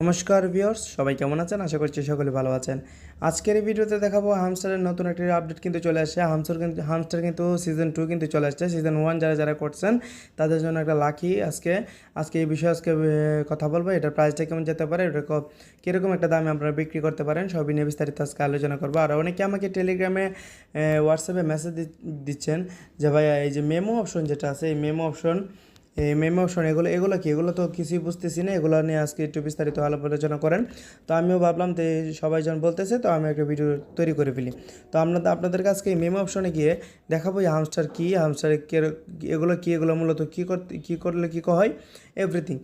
নমস্কার ভিউয়ার্স, সবাই কেমন আছেন? আশা করছি সকলে ভালো আছেন। আজকের এই ভিডিওতে দেখাবো হামস্টারের নতুন একটি আপডেট কিন্তু চলে আসছে। হামস্টার কিন্তু হামস্টার কিন্তু সিজন টু কিন্তু চলে আসছে। সিজন ওয়ান যারা যারা করছেন, তাদের জন্য একটা লাকি আজকে আজকে এই বিষয়ে আজকে কথা বলব। এটার প্রাইসটা কেমন যেতে পারে, এটা কীরকম একটা দামে আপনারা বিক্রি করতে পারেন, সবই নিয়ে বিস্তারিত আজকে আলোচনা করব। আর অনেকে আমাকে টেলিগ্রামে হোয়াটসঅ্যাপে মেসেজ দিচ্ছেন যে ভাই এই যে মেমো অপশন যেটা আছে, এই মেমো অপশন এই মেমো অপশন এগুলো এগুলো কি? এগুলো তো কিছুই বুঝতেছি না, এগুলো নিয়ে আজকে একটু বিস্তারিত আলাপ আলোচনা করেন। তো আমিও ভাবলাম যে সবাই যখন বলতেছে, তো আমি একটা ভিডিও তৈরি করে ফেলি। তো আপনাদের আপনাদের কাছে এই মেমো অপশনে গিয়ে দেখাবো এই হামস্টার কী হামস্টার এগুলো কী, এগুলো মূলত কী করতে, কী করলে কী হয়? এভরিথিং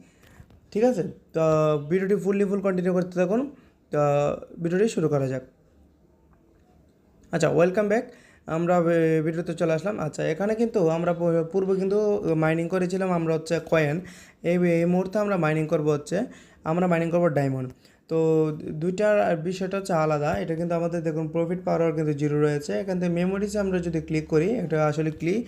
ঠিক আছে? তো ভিডিওটি ফুললি ফুল কন্টিনিউ করতে থাকুন। তো ভিডিওটি শুরু করা যাক। আচ্ছা ওয়েলকাম ব্যাক আমরা ভিডিওতে চলে আসলাম। আচ্ছা এখানে কিন্তু আমরা পূর্বে কিন্তু মাইনিং করেছিলাম, আমরা হচ্ছে কয়েন এই এই মুহূর্তে আমরা মাইনিং করব হচ্ছে, আমরা মাইনিং করব ডায়মন্ড তো দুইটার বিষয়টা হচ্ছে আলাদা। এটা কিন্তু আমাদের দেখুন প্রফিট পাওয়ার কিন্তু জিরো রয়েছে। এখান থেকে মেমোরিজে আমরা যদি ক্লিক করি, এটা আসলে ক্লিক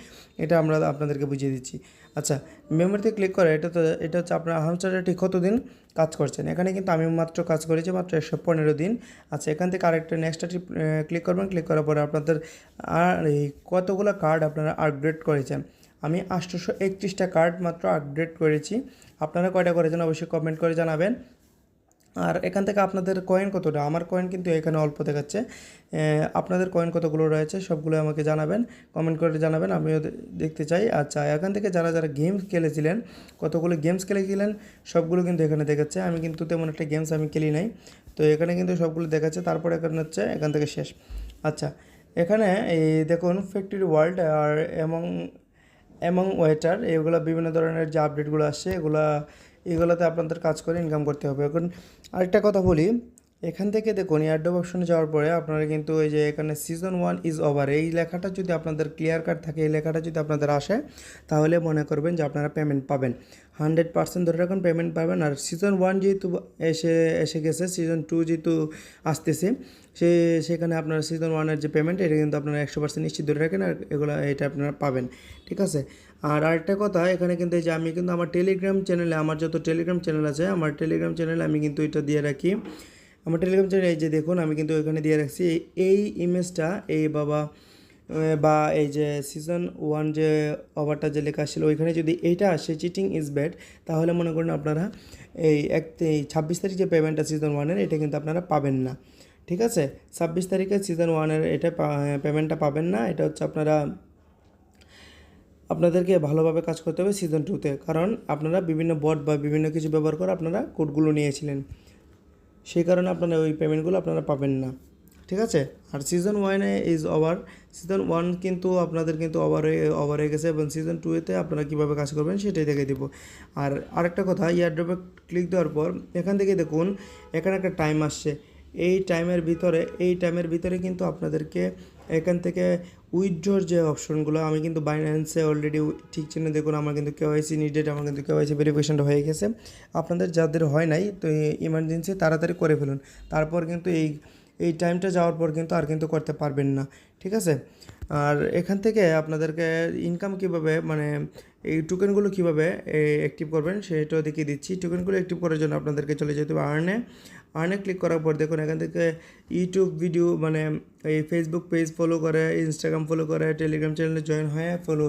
এটা আমরা আপনাদেরকে বুঝিয়ে দিচ্ছি। আচ্ছা মেমোরিতে ক্লিক করে, এটা তো, এটা হচ্ছে আপনার হামস্টারে ঠিক কতদিন কাজ করছেন? এখানে কিন্তু আমি মাত্র কাজ করেছি মাত্র একশো পনেরো দিন। আচ্ছা এখান থেকে আরেকটা নেক্সটটা ক্লিক করবেন। ক্লিক করার পরে আপনাদের আর এই কতগুলো কার্ড আপনারা আপগ্রেড করেছেন? আমি আটশোশো একত্রিশটা কার্ড মাত্র আপগ্রেড করেছি। আপনারা কয়টা করেছেন? অবশ্যই কমেন্ট করে জানাবেন। আর এখান থেকে আপনাদের কয়েন কতটা? আমার কয়েন কিন্তু এখানে অল্প দেখাচ্ছে। আপনাদের কয়েন কতগুলো রয়েছে সবগুলো আমাকে জানাবেন। কমেন্ট করে জানাবেন, আমিও দেখতে চাই। আচ্ছা এখান থেকে যারা যারা গেমস খেলেছিলেন, কতগুলো গেমস খেলেছিলেন, সবগুলো কিন্তু এখানে দেখাচ্ছে। আমি কিন্তু তেমন একটা গেমস আমি খেলি নাই। তো এখানে কিন্তু সবগুলো দেখাচ্ছে। তারপরে এখানে হচ্ছে, এখান থেকে শেষ। আচ্ছা এখানে এই দেখুন ফ্যাক্টরি ওয়ার্ল্ড আর এমং এবং ওয়েটার এগুলো বিভিন্ন ধরনের যে আপডেটগুলো আসছে, এগুলো এগুলোতে আপনাদের কাজ করে ইনকাম করতে হবে। এখন আরেকটা কথা বলি, এখান থেকে দেখুন এয়ারডোপ অপশনে যাওয়ার পরে আপনারা কিন্তু এই যে এখানে সিজন ওয়ান ইজ ওভার এই লেখাটা যদি আপনাদের ক্লিয়ার কাট থাকে, এই লেখাটা যদি আপনাদের আসে, তাহলে মনে করবেন যে আপনারা পেমেন্ট পাবেন। হান্ড্রেড পার্সেন্ট ধরে রাখুন পেমেন্ট পাবেন। আর সিজন ওয়ান যেহেতু এসে এসে গেছে সিজন টু যেহেতু আসতেছে, সে, সেখানে আপনার সিজন ওয়ানের যে পেমেন্ট এটা কিন্তু আপনারা একশো পার্সেন্ট নিশ্চিত ধরে রাখেন আর এগুলো, এটা আপনারা পাবেন। ঠিক আছে? আর আরেকটা কথা, এখানে কিন্তু এই যে আমি কিন্তু আমার টেলিগ্রাম চ্যানেলে আমার যত টেলিগ্রাম চ্যানেল আছে, আমার টেলিগ্রাম চ্যানেলে আমি কিন্তু এটা দিয়ে রাখি। আমার টেলিগ্রাম চ্যানেলে এই যে দেখুন, আমি কিন্তু এখানে দিয়ে রাখছি, এই- ইমেজটা এই বাবা বা এই যে সিজন ওয়ান যে ওভারটা যে লেখা ছিল, ওইখানে যদি এইটা আসে চিটিং ইজ ব্যাড তাহলে মনে করেন আপনারা এই এক, এই ছাব্বিশ তারিখ যে পেমেন্টটা সিজন ওয়ানের এটা কিন্তু আপনারা পাবেন না। ঠিক আছে? ছাব্বিশ তারিখে সিজন ওয়ানের এটা পেমেন্টটা পাবেন না, এটা হচ্ছে আপনারা আপনাদেরকে ভালোভাবে কাজ করতে হবে সিজন টুতে কারণ আপনারা বিভিন্ন বট বা বিভিন্ন কিছু ব্যবহার করে আপনারা কোডগুলো নিয়েছিলেন। সেই কারণে আপনারা ওই পেমেন্টগুলো আপনারা পাবেন না। ঠিক আছে? আর সিজন ওয়ানে ইজ ওভার সিজন ওয়ান কিন্তু আপনাদের কিন্তু ওভার হয়ে ওভার হয়ে গেছে এবং সিজন টুয়েতে আপনারা কীভাবে কাজ করবেন সেটাই দেখে দিব। আর আরেকটা কথা ইয়ারড্রপে ক্লিক দেওয়ার পর এখান থেকে দেখুন, এখানে একটা টাইম আসছে। এই টাইমের ভিতরে, এই টাইমের ভিতরে কিন্তু আপনাদেরকে এখান থেকে উইথড্রোর যে অপশনগুলো আমি কিন্তু বাইন্যান্সে অলরেডি ঠিক চিহ্ন দেখুন, আমার কিন্তু কেওয়াইসি নিডেড আমার কিন্তু কেওয়াইসি ভেরিফিকেশনটা হয়ে গেছে। আপনাদের যাদের হয় নাই, তো ইমার্জেন্সি তাড়াতাড়ি করে ফেলুন। তারপর কিন্তু এই এই টাইমটা যাওয়ার পর কিন্তু আর কিন্তু করতে পারবেন না, ঠিক আছে? আর এখান থেকে আপনাদেরকে ইনকাম কীভাবে মানে এই টোকেনগুলো কীভাবে অ্যাক্টিভ করবেন সেটাও দেখিয়ে দিচ্ছি। টোকেনগুলো অ্যাক্টিভ করার জন্য আপনাদেরকে চলে যেতে হবে আর্নে আর্নে ক্লিক করার পর দেখুন, এখান থেকে ইউটিউব ভিডিও মানে এই ফেসবুক পেজ ফলো করে ইনস্টাগ্রাম ফলো করে টেলিগ্রাম চ্যানেলে জয়েন হয়ে ফলো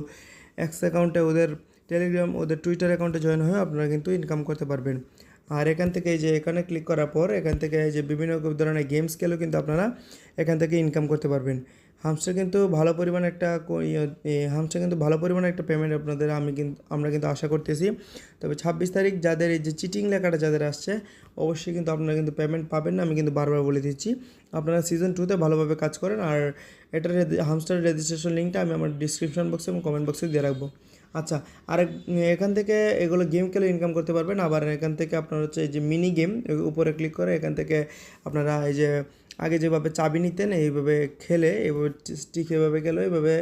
এক্স অ্যাকাউন্টে ওদের টেলিগ্রাম ওদের টুইটার অ্যাকাউন্টে জয়েন হয়ে আপনারা কিন্তু ইনকাম করতে পারবেন। আর এখান থেকে যে এখানে ক্লিক করার পর, এখান থেকে যে বিভিন্ন ধরনের গেমস খেলেও কিন্তু আপনারা এখান থেকে ইনকাম করতে পারবেন। হামস্টার কিন্তু ভালো পরিমাণ একটা হামস্টার কিন্তু ভালো পরিমাণ একটা পেমেন্ট আপনাদের আমি কিন্তু আমরা কিন্তু আশা করতেছি। তবে ছাব্বিশ তারিখ যাদের এই যে চিটিং লেখাটা যাদের আসছে, অবশ্যই কিন্তু আপনারা কিন্তু পেমেন্ট পাবেন না, আমি কিন্তু বারবার বলে দিচ্ছি। আপনারা সিজন টুতে ভালোভাবে কাজ করেন, আর এটার হামস্টার রেজিস্ট্রেশন লিঙ্কটা আমি আমার ডিসক্রিপশন বক্সে এবং কমেন্ট বক্সে দিয়ে রাখব। আচ্ছা আর এখান থেকে এগুলো গেম খেলে ইনকাম করতে পারবেন, আবার এখান থেকে আপনার হচ্ছে এই যে মিনি গেম উপরে ক্লিক করে এখান থেকে আপনারা এই যে আগে যেভাবে চাবি নিতেন, এইভাবে খেলে এইভাবে স্টিক এভাবে গেলে এইভাবে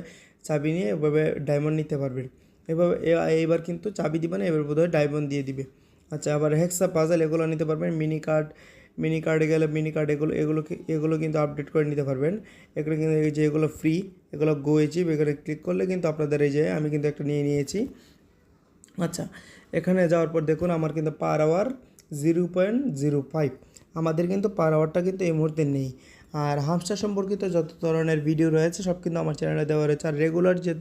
চাবি নিয়ে এভাবে ডায়মন্ড নিতে পারবেন। এভাবে এইবার কিন্তু চাবি দিবে না, এবার বোধহয় ডায়মন্ড দিয়ে দিবে। আচ্ছা আবার হেক্সা পাজল এগুলো নিতে পারবেন মিনি কার্ড মিনি কার্ডে গেলে মিনি কার্ড এগুলো এগুলো এগুলো কিন্তু আপডেট করে নিতে পারবেন। এগুলো কিন্তু এই যে এগুলো ফ্রি এগুলো গো চিপ এখানে ক্লিক করলে কিন্তু আপনাদের এই যে আমি কিন্তু একটা নিয়ে নিয়েছি। আচ্ছা এখানে যাওয়ার পর দেখুন, আমার কিন্তু per hour zero point zero five আমাদের কিন্তু পার আওয়ারটা কিন্তু এই মুহূর্তে নেই। আর হামস্টার সম্পর্কিত যত ধরনের ভিডিও রয়েছে, সব কিন্তু আমার চ্যানেলে দেওয়া রয়েছে। আর রেগুলার যে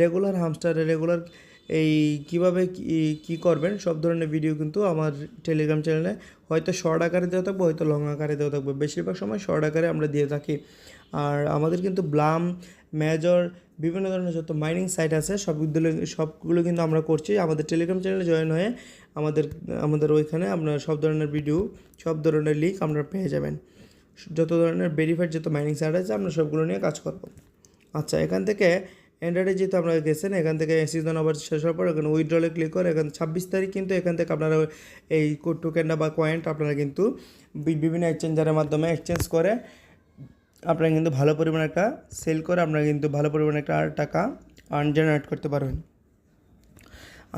রেগুলার হামস্টার রেগুলার এই কীভাবে কী করবেন, সব ধরনের ভিডিও কিন্তু আমার টেলিগ্রাম চ্যানেলে হয়তো শর্ট আকারে দেওয়া থাকবে, হয়তো লং আকারে দেওয়া থাকবে। বেশিরভাগ সময় শর্ট আকারে আমরা দিয়ে থাকি। আর আমাদের কিন্তু ব্লাম মেজর বিভিন্ন ধরনের যত মাইনিং সাইট আছে সবগুলো সবগুলো কিন্তু আমরা করছি। আমাদের টেলিগ্রাম চ্যানেলে জয়েন হয়ে আমাদের আমাদের ওইখানে আপনার সব ধরনের ভিডিও সব ধরনের লিঙ্ক আপনারা পেয়ে যাবেন। যত ধরনের ভেরিফাইড যত মাইনিং সাইট আছে, আমরা সবগুলো নিয়ে কাজ করব। আচ্ছা এখান থেকে অ্যান্ড্রয়েডে যেহেতু আপনারা গেছেন, এখান থেকে সিজন আবার শেষ হওয়ার পর এখানে উইথড্রলে ক্লিক করে এখানে, ছাব্বিশ তারিখ কিন্তু এখান থেকে আপনারা এই টোকেনটা বা কয়েনটা আপনারা কিন্তু বিভিন্ন এক্সচেঞ্জারের মাধ্যমে এক্সচেঞ্জ করে আপনারা কিন্তু ভালো পরিমাণে একটা সেল করে আপনারা কিন্তু ভালো পরিমাণে একটা টাকা আর্ন জেনারেট করতে পারবেন।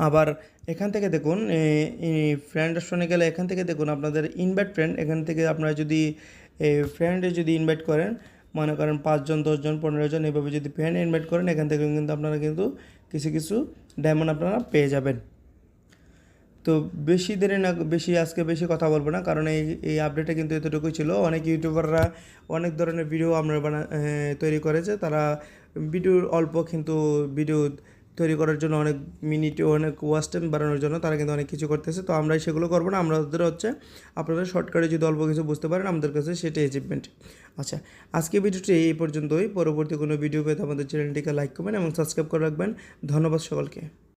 আবার এখান থেকে দেখুন ফ্রেন্ড অপশনে গেলে এখান থেকে দেখুন আপনাদের ইনভাইট ফ্রেন্ড এখান থেকে আপনারা যদি ফ্রেন্ডে যদি ইনভাইট করেন, মনে করেন পাঁচজন, দশজন পনেরো জন এভাবে যদি ফ্রেন্ড ইনভাইট করেন, এখান থেকে কিন্তু আপনারা কিন্তু কিছু কিছু ডায়মন্ড আপনারা পেয়ে যাবেন। তো বেশি দেরি না, বেশি আজকে বেশি কথা বলব না, কারণ এই এই আপডেটটা কিন্তু এতটুকুই ছিল। অনেক ইউটিউবাররা অনেক ধরনের ভিডিও আমরা বানা তৈরি করেছে। তারা ভিডিও অল্প কিন্তু ভিডিও তৈরি করার জন্য অনেক মিনিট অনেক ওয়াচ টাইম বাড়ানোর জন্য তারা কিন্তু অনেক কিছু করতেছে। তো আমরা সেগুলো করব না, আমাদের হচ্ছে আপনাদের শর্টকাটে যদি অল্প কিছু বুঝতে পারেন, আমাদের কাছে সেটাই অ্যাচিভমেন্ট আচ্ছা আজকে ভিডিওটি এই পর্যন্তই। পরবর্তী কোনো ভিডিও পেতে আমাদের চ্যানেলটিকে লাইক করবেন এবং সাবস্ক্রাইব করে রাখবেন। ধন্যবাদ সকলকে।